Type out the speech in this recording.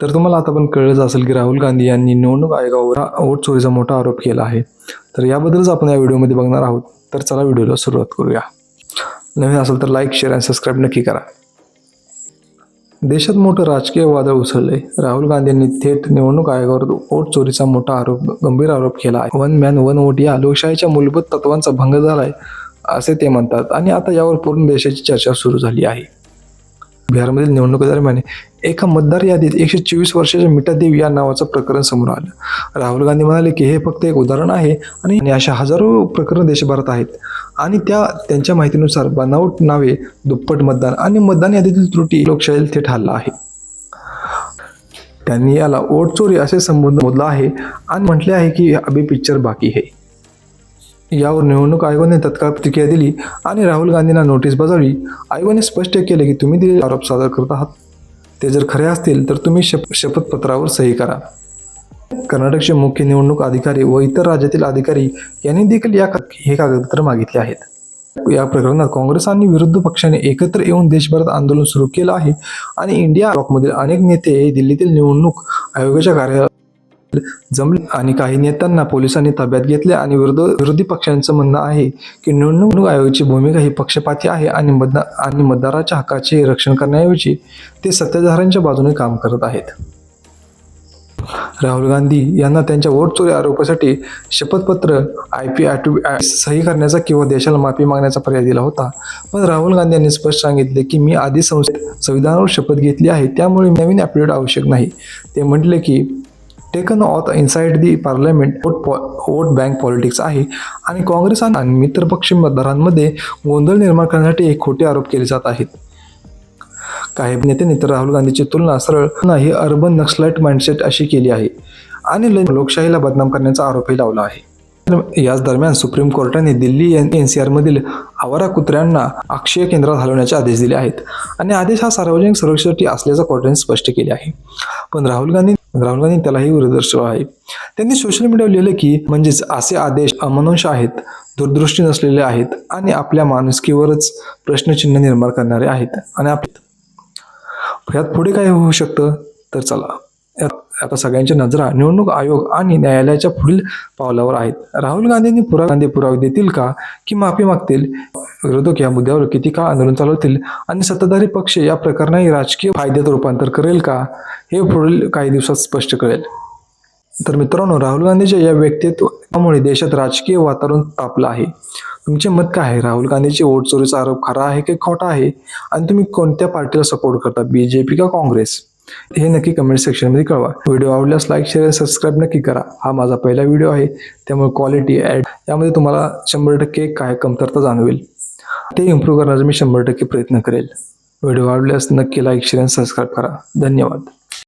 तर तुम्हाला आता पण कळलंच असेल की राहुल गांधी यांनी निवडणूक आयोगावर वोट चोरीचा मोठा आरोप केला आहे. तर याबद्दलच आपण या व्हिडिओमध्ये बघणार आहोत. तर चला व्हिडिओला सुरुवात करूया. नवीन असेल तर लाईक शेअर आणि सबस्क्राईब नक्की करा. देशात मोठं राजकीय वादळ उसळले राहुल गांधी यांनी थेट निवडणूक आयोगावर वोट चोरीचा मोठा आरोप गंभीर आरोप केला आहे. वन मॅन वन वोट या लोकशाहीच्या मूलभूत तत्वांचा भंग झाला आहे असे ते म्हणतात. आणि आता यावर पूर्ण देशाची चर्चा सुरू झाली आहे. बिहारमधील निवडणुकीदरम्यान एका मतदार यादीत एकशे चोवीस वर्षाच्या मिठा देवी या नावाचं प्रकरण समोर आलं. राहुल गांधी म्हणाले की हे फक्त एक उदाहरण आहे आणि अशा हजारो प्रकरण देशभरात आहेत. आणि त्या त्यांच्या माहितीनुसार बनावट नावे दुप्पट मतदान आणि मतदान यादीतील त्रुटी लोकशाहीला थेट हल्ला आहे. त्यांनी याला ओट चोरी असे संबोधलं आहे आणि म्हटले आहे की अभि पिक्चर बाकी है. यावर निवडणूक आयोगाने तत्काळ प्रतिक्रिया दिली आणि राहुल गांधींना नोटीस बजावली. आयोगाने स्पष्ट केले की तुम्ही दिलेले आरोप सादर करत आहात. ते जर खरे असतील तर तुम्ही शप शपथपत्रावर सही करा. कर्नाटकचे मुख्य निवडणूक अधिकारी व इतर राज्यातील अधिकारी यांनी देखील या हे कागदपत्र मागितले आहेत. या प्रकरणात काँग्रेस आणि विरुद्ध पक्षाने एकत्र येऊन देशभरात आंदोलन सुरू केलं आहे आणि इंडिया ब्लॉकमधील अनेक नेते दिल्लीतील निवडणूक आयोगाच्या कार्यालयात जमले आणि काही नेत्यांना पोलिसांनी ताब्यात घेतले आणि विरोध विरोधी पक्षांचं म्हणणं आहे की निवडणूक आयोगाची भूमिका ही पक्षपाती आहे आणि मतदार आणि मतदाराच्या हक्काचे रक्षण करण्याऐवजी ते सत्ताधाऱ्यांच्या बाजूने काम करत आहेत. राहुल गांधी यांना त्यांच्या वोट चोरी आरोपासाठी शपथपत्र आय पी सही करण्याचा किंवा देशाला माफी मागण्याचा पर्याय दिला होता. पण राहुल गांधी यांनी स्पष्ट सांगितले की मी आधी संसदेत संविधानावर शपथ घेतली आहे त्यामुळे नवीन ॲफिडेविट आवश्यक नाही. ते म्हटले की taken oath inside the parliament vote vote bank politics आहे. आणि काँग्रेस आणि मित्रपक्ष मतदारांमध्ये गोंधळ निर्माण करण्यासाठी एक खोटे आरोप केले जात आहेत. काही नेत्यांनी तर राहुल गांधीची तुलना सरळ नाही अर्बन नक्सलाइट माइंडसेट अशी केली आहे. आणि लोकशाहीला बदनाम करण्याचा आरोपही लावला आहे. याच दरम्यान सुप्रीम कोर्टाने दिल्ली एन सी आरमधील आवारा कुत्र्यांना अक्षय केंद्रात हलवण्याचे आदेश दिले आहेत. आणि आदेश हा सार्वजनिक सुरक्षेसाठी असल्याचं कोर्टाने स्पष्ट केले आहे. पण राहुल गांधी राहुल गांधी त्यालाही विरोध दर्शवला आहे. त्यांनी सोशल मीडियावर लिहिलं की म्हणजेच असे आदेश अमनुष्य आहेत दूरदृष्टी नसलेले आहेत आणि आपल्या माणुसकीवरच प्रश्नचिन्ह निर्माण करणारे आहेत. आणि आप यात पुढे काय होऊ शकतं? तर चला. आता सगळ्यांच्या नजरा निवडणूक आयोग आणि न्यायालयाच्या पुढील पावलावर आहेत. राहुल गांधींनी पुरा गांधी पुरावे देतील का? की माफी मागतील? विरोधक या मुद्द्यावर किती काळ आंदोलन चालवतील? आणि सत्ताधारी पक्ष या प्रकरणाही राजकीय फायद्यात रूपांतर करेल का? हे पुढील काही दिवसात स्पष्ट कळेल. तर मित्रांनो राहुल गांधीच्या या व्यक्तित्वामुळे देशात राजकीय वातावरण तापलं आहे. तुमचे मत काय आहे? राहुल गांधीचे वोट चोरीचा आरोप खरा आहे की खोटा आहे? आणि तुम्ही कोणत्या पार्टीला सपोर्ट करता? बीजेपी का काँग्रेस? हे नक्की कमेंट सेक्शनमध्ये कळवा. व्हिडिओ आवडल्यास लाईक शेअर सबस्क्राईब नक्की करा. हा माझा पहिला व्हिडिओ आहे. त्यामुळे क्वालिटी ॲड यामध्ये तुम्हाला शंभर टक्के काय कमतरता जाणवेल ते इम्प्रूव्ह करण्याचा मी शंभर टक्के प्रयत्न करेल. व्हिडिओ आवडल्यास नक्की लाईक शेअर आणि सबस्क्राईब करा. धन्यवाद.